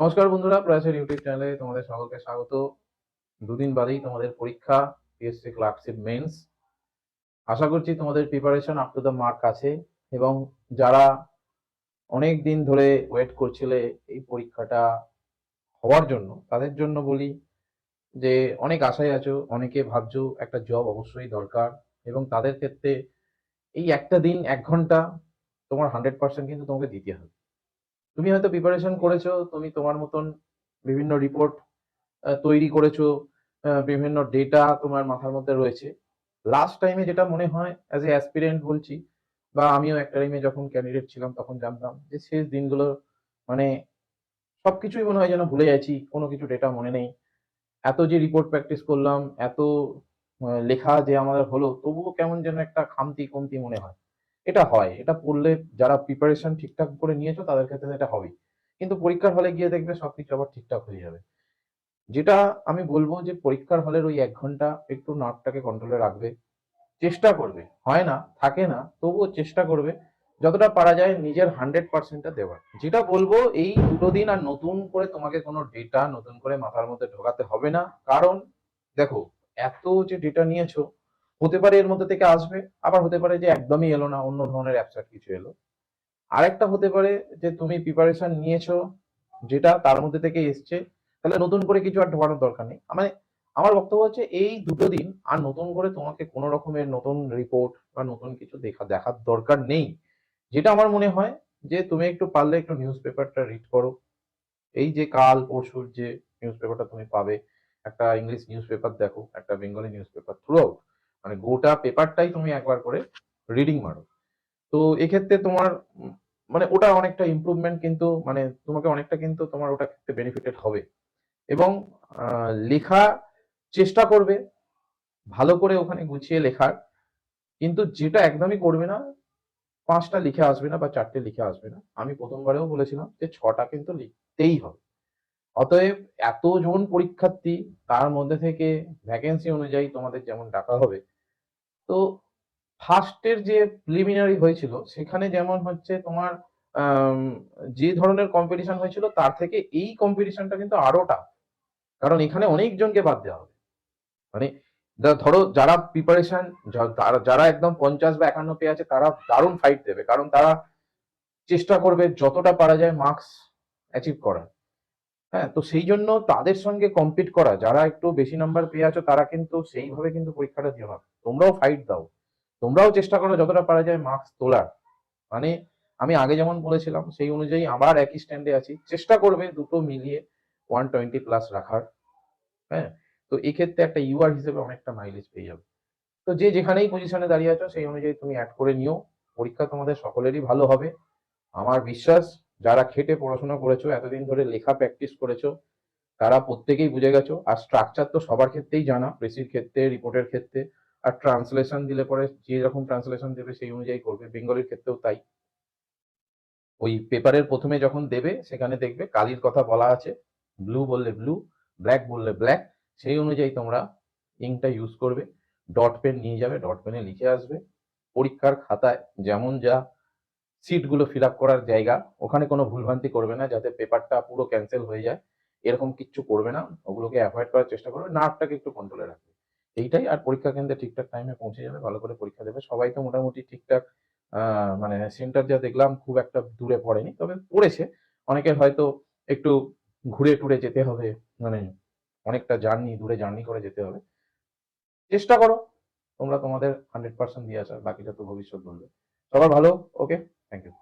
নমস্কার বন্ধুরা, প্রয়াসের ইউটিউব চ্যানেলে তোমাদের সকলকে স্বাগত। দুদিন বাদেই তোমাদের পরীক্ষা পিএসসি ক্লার্কশিপ মেন্স আশা করছি তোমাদের preparation up to the mark আছে এবং যারা অনেক দিন ধরে ওয়েট করছিলে এই পরীক্ষাটা হওয়ার জন্য, তাদের জন্য বলি যে অনেক আশায় আছো, অনেকে ভাবছ একটা জব অবশ্যই দরকার এবং তাদের ক্ষেত্রে এই একটা দিন, এক ঘণ্টা তোমার হান্ড্রেড পার্সেন্ট কিন্তু তোমাকে দিতে হবে। তুমি হয়তো প্রিপারেশন করেছ, তুমি তোমার মতন বিভিন্ন রিপোর্ট তৈরি করেছ বিভিন্ন ডেটা তোমার মাথার মধ্যে রয়েছে। লাস্ট টাইমে যেটা মনে হয় অ্যাজ এ অ্যাসপিরেন্ট বলছি, বা আমিও একটা টাইমে যখন ক্যান্ডিডেট ছিলাম তখন জানতাম যে শেষ দিনগুলো মানে সবকিছুই মনে হয় যেন ভুলে যাচ্ছি, কোনো কিছু ডেটা মনে নেই। এত যে রিপোর্ট প্র্যাকটিস করলাম, এত লেখা যে আমাদের হলো, তবুও কেমন যেন একটা খামতি কমতি মনে হয়। এটা হয়। এটা পড়লে যারা প্রিপারেশন ঠিকঠাক করে নিয়েছো, তাদের ক্ষেত্রে এটা হবেই। কিন্তু পরীক্ষার হলে গিয়ে দেখবে সবকিছু আবার ঠিকঠাক হয়ে যাবে। যেটা আমি বলব যে পরীক্ষার হলের ওই এক ঘণ্টা একটু নার্ভটাকে কন্ট্রোলে রাখবে। চেষ্টা করবে। হয় না, থাকে না, তবুও চেষ্টা করবে। যতটা পারা যায় নিজের হান্ড্রেড পার্সেন্টটা দেওয়ার। যেটা বলব, এই দুটো দিন আর নতুন করে তোমাকে কোনো ডেটা নতুন করে মাথার মধ্যে ঢোকাতে হবে না। কারণ, দেখো, এত যে ডেটা নিয়েছো হতে পারে এর মধ্যে থেকে আসবে, আবার হতে পারে যে একদমই এলো না, অন্য ধরনের অ্যাপসার কিছু এলো। আরেকটা হতে পারে যে তুমি প্রিপারেশন নিয়েছো, যেটা তার মধ্যে থেকে এসছে, তাহলে নতুন করে কিছু আর ঢোকানোর দরকার নেই। মানে আমার বক্তব্য হচ্ছে, এই দুটো দিন আর নতুন করে তোমাকে কোনো রকমের নতুন রিপোর্ট বা নতুন কিছু দেখা, দেখার দরকার নেই। যেটা আমার মনে হয় যে তুমি একটু পারলে একটু নিউজ পেপারটা রিড করো। এই যে কাল পরশুর যে নিউজ পেপারটা তুমি পাবে, একটা ইংলিশ নিউজ পেপার দেখো, একটা বেঙ্গলি নিউজ পেপার থ্রু মানে গোটা পেপারটাই তুমি একবার করে রিডিং মারো। তো এক্ষেত্রে তোমার মানে ওটা অনেকটা ইমপ্রুভমেন্ট কিন্তু মানে তোমাকে অনেকটা কিন্তু তোমার ওটা ক্ষেত্রে বেনিফিটেড হবে। এবং লেখা চেষ্টা করবে, ভালো করে ওখানে গুছিয়ে লেখার। কিন্তু যেটা একদমই করবে না, পাঁচটা লিখে আসবে না বা চারটে লিখে আসবে না। আমি প্রথমবারেও বলেছিলাম যে ছটা কিন্তু লিখতেই হবে। অতএব এতজন পরীক্ষার্থী, তার মধ্যে থেকে ভ্যাকেন্সি অনুযায়ী তোমাদের যেমন ডাকা হবে তো ফার্স্টের যে প্রিলিমিনারি হয়েছিল, সেখানে যেমন হচ্ছে তোমার যে ধরনের কম্পিটিশন হয়েছিল, তার থেকে এই কম্পিটিশনটা কিন্তু আরও টাফ কারণ এখানে অনেকজনকে বাদ দেওয়া হবে। মানে ধরো যারা প্রিপারেশন যারা একদম পঞ্চাশ বা একান্ন পেয়ে আছে, তারা দারুণ ফাইট দেবে। কারণ তারা চেষ্টা করবে যতটা পারা যায় মার্কস অ্যাচিভ করার। হ্যাঁ তো সেই জন্য তাদের সঙ্গে কম্পিট করা, যারা একটু বেশি নাম্বার পেয়ে আছো, তারা কিন্তু সেইভাবে কিন্তু পরীক্ষাটা দিও না। তোমরাও ফাইট দাও। তোমরাও চেষ্টা করো যতটা পারা যায় মার্কস তোলার। মানে আমি আগে যেমন বলেছিলাম, সেই অনুযায়ী আবার একই স্ট্যান্ডে আছি। চেষ্টা করবে দুটো মিলিয়ে ওয়ান টোয়েন্টি প্লাস রাখার। হ্যাঁ তো এক্ষেত্রে একটা ইউআর হিসেবে অনেকটা মাইলেজ পেয়ে যাবে। তো যে যেখানেই পজিশনে দাঁড়িয়ে আছো, সেই অনুযায়ী তুমি অ্যাড করে নিও। পরীক্ষা তোমাদের সকলেরই ভালো হবে। আমার বিশ্বাস যারা খেটে পড়াশোনা করেছ, এতদিন ধরে লেখা প্র্যাকটিস করেছ, তারা প্রত্যেকেই বুঝে গেছো, আর স্ট্রাকচার তো সবার ক্ষেত্রেই জানা প্রেসির ক্ষেত্রে রিপোর্টের ক্ষেত্রে, আর ট্রান্সলেশন দিলে পরে যে রকম ট্রান্সলেশন দেবে সেই অনুযায়ী করবে বেঙ্গলির ক্ষেত্রেও তাই। ওই পেপারের প্রথমে যখন দেবে, সেখানে দেখবে কালির কথা বলা আছে ব্লু বললে ব্লু ব্ল্যাক বললে ব্ল্যাক সেই অনুযায়ী তোমরা ইঙ্কটা ইউজ করবে ডট পেন নিয়ে যাবে ডট পেনে লিখে আসবে, পরীক্ষার খাতায় যেমন যা সিটগুলো ফিল আপ করার জায়গা। ওখানে কোনো ভুলভ্রান্তি করবে না, যাতে পেপারটা পুরো ক্যান্সেল হয়ে যায়। এরকম কিচ্ছু করবে না। ওগুলোকে অ্যাভয়েড করার চেষ্টা করবে। নার্ভটাকে একটু কন্ট্রোলে রাখবে। এইটাই আর পরীক্ষা কেন্দ্রে ঠিকঠাক টাইমে পৌঁছে যাবে, ভালো করে পরীক্ষা দেবে। সবাই তো মোটামুটি ঠিকঠাক মানে সেন্টার যা দেখলাম খুব একটা দূরে পড়েনি। তবে পড়েছে। অনেকের হয়তো একটু ঘুরে টুরে যেতে হবে মানে অনেকটা জার্নি দূরে জার্নি করে যেতে হবে। চেষ্টা করো। তোমরা তোমাদের হান্ড্রেড পার্সেন্ট দিয়ে আসার, বাকিটা তো ভবিষ্যৎ বলবে। সবার ভালো ওকে Thank you.